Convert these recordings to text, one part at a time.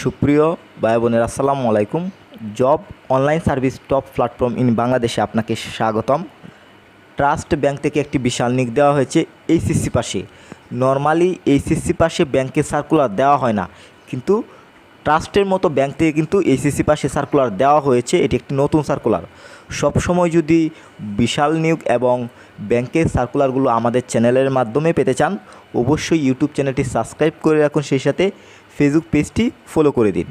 সুপ্রিয় ভাই বোনের, আসসালামু আলাইকুম। Job online service top platform in বাংলাদেশে আপনাকে স্বাগতম। ট্রাস্ট ব্যাংক থেকে একটি বিশাল নিক দেওয়া হয়েছে এইচএসসি পাশে। নর্মালি এইচএসসি পাশে ব্যাংকে সার্কুলার দেওয়া হয় না, কিন্তু ট্রাস্টের মতো ব্যাংক থেকে কিন্তু এইচএসসি পাশে সার্কুলার দেওয়া হয়েছে, এটি একটি নতুন সার্কুলার। সবসময় যদি বিশাল নিয়োগ এবং ব্যাংকের সার্কুলারগুলো আমাদের চ্যানেলের মাধ্যমে পেতে চান অবশ্যই ইউটিউব চ্যানেলটি সাবস্ক্রাইব করে রাখুন, সেই সাথে ফেসবুক পেজটি ফলো করে দিন।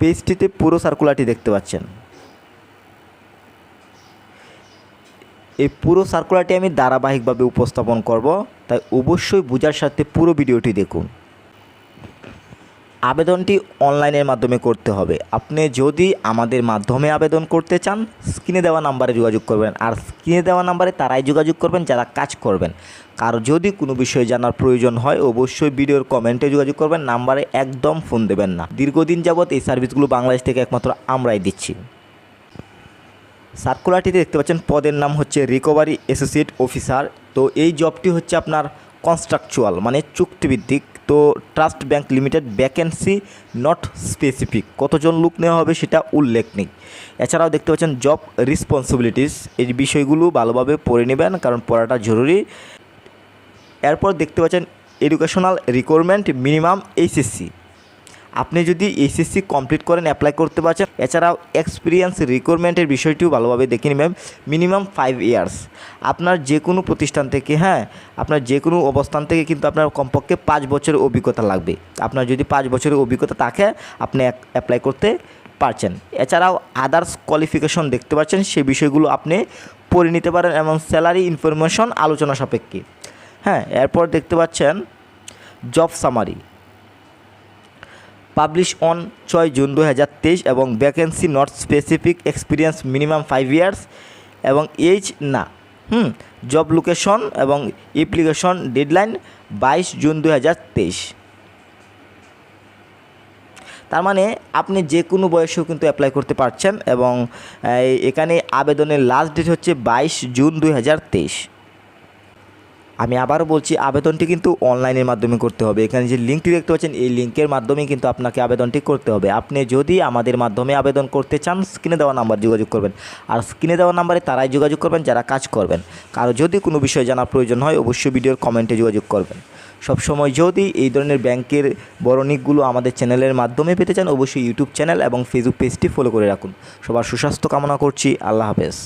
পেজটিতে পুরো সার্কুলারটি দেখতে পাচ্ছেন। এই পুরো সার্কুলারটি আমি ধারাবাহিকভাবে উপস্থাপন করব, তাই অবশ্যই বোঝার সাথে পুরো ভিডিওটি দেখুন। আবেদনটি অনলাইনের মাধ্যমে করতে হবে। আপনি যদি আমাদের মাধ্যমে আবেদন করতে চান, স্ক্রিনে দেওয়া নাম্বারে যোগাযোগ করবেন। আর স্ক্রিনে দেওয়া নাম্বারে তারাই যোগাযোগ করবেন, যারা কাজ করবেন। কার যদি কোনো বিষয়ে জানার প্রয়োজন হয়, অবশ্যই ভিডিওর কমেন্টে যোগাযোগ করবেন। নাম্বারে একদম ফোন দেবেন না। দীর্ঘদিন যাবৎ এই সার্ভিসগুলো বাংলাদেশ থেকে একমাত্র আমরাই দিচ্ছি। সার্কুলারটিতে দেখতে পাচ্ছেন, পদের নাম হচ্ছে রিকভারি অ্যাসোসিয়েট অফিসার তো এই জবটি হচ্ছে আপনার কনস্ট্রাকচুয়াল মানে চুক্তিভিত্তিক তো trust bank limited vacancy not specific. কতজন লোক নেওয়া হবে সেটা উল্লেখ নেই। এছাড়াও দেখতে পাচ্ছেন জব রেসপন্সিবিলিটিস। এই বিষয়গুলো ভালোভাবে পড়ে নেবেন কারণ পড়াটা জরুরি। এরপর দেখতে পাচ্ছেন এডুকেশনাল রিকোয়ারমেন্ট মিনিমাম এইচএসসি। আপনি যদি এইচএসসি কমপ্লিট করেন অ্যাপ্লাই করতে পারছেন, এছাড়াও এক্সপিরিয়েন্স রিকোয়ারমেন্টের বিষয়টিও ভালোভাবে দেখে নেবেন মিনিমাম ফাইভ ইয়ার্স আপনার যে কোনো প্রতিষ্ঠান থেকে হ্যাঁ আপনার যে কোনো অবস্থান থেকে কিন্তু আপনার কমপক্ষে পাঁচ বছরের অভিজ্ঞতা লাগবে। আপনার যদি পাঁচ বছরের অভিজ্ঞতা থাকে, আপনি অ্যাপ্লাই করতে পারছেন। এছাড়াও আদার্স কোয়ালিফিকেশন দেখতে পাচ্ছেন সেই বিষয়গুলো আপনি পড়ে নিতে পারেন এবং স্যালারি ইনফরমেশন আলোচনা সাপেক্ষে। হ্যাঁ এরপর দেখতে পাচ্ছেন জব সামারি পাবলিশ অন ছয় জুন দু হাজার তেইশ এবং vacancy not specific experience minimum five years এবং এইজ না। হুম জব লোকেশন এবং অ্যাপ্লিকেশন ডেডলাইন বাইশ জুন দু হাজার তেইশ। তার মানে আপনি যে কোনো বয়সেও কিন্তু অ্যাপ্লাই করতে পারছেন এবং এখানে আবেদনের লাস্ট ডেট হচ্ছে বাইশ জুন দুই হাজার তেইশ। আমি আবারও বলছি, আবেদনটি কিন্তু অনলাইনের মাধ্যমে করতে হবে। এখানে যে লিঙ্কটি দেখতে পাচ্ছেন, এই লিঙ্কের মাধ্যমে কিন্তু আপনাকে আবেদনটি করতে হবে। আপনি যদি আমাদের মাধ্যমে আবেদন করতে চান, স্ক্রিনে দেওয়া নাম্বার যোগাযোগ করবেন। আর স্ক্রিনে দেওয়া নাম্বারে তারাই যোগাযোগ করবেন, যারা কাজ করবেন। কারও যদি কোনো বিষয় জানার প্রয়োজন হয়, অবশ্যই ভিডিওর কমেন্টে যোগাযোগ করবেন। সবসময় যদি এই ধরনের ব্যাংকের বরণিকগুলো আমাদের চ্যানেলের মাধ্যমে পেতে চান, অবশ্যই ইউটিউব চ্যানেল এবং ফেসবুক পেজটি ফলো করে রাখুন। সবার সুস্বাস্থ্য কামনা করছি। আল্লাহ হাফেজ।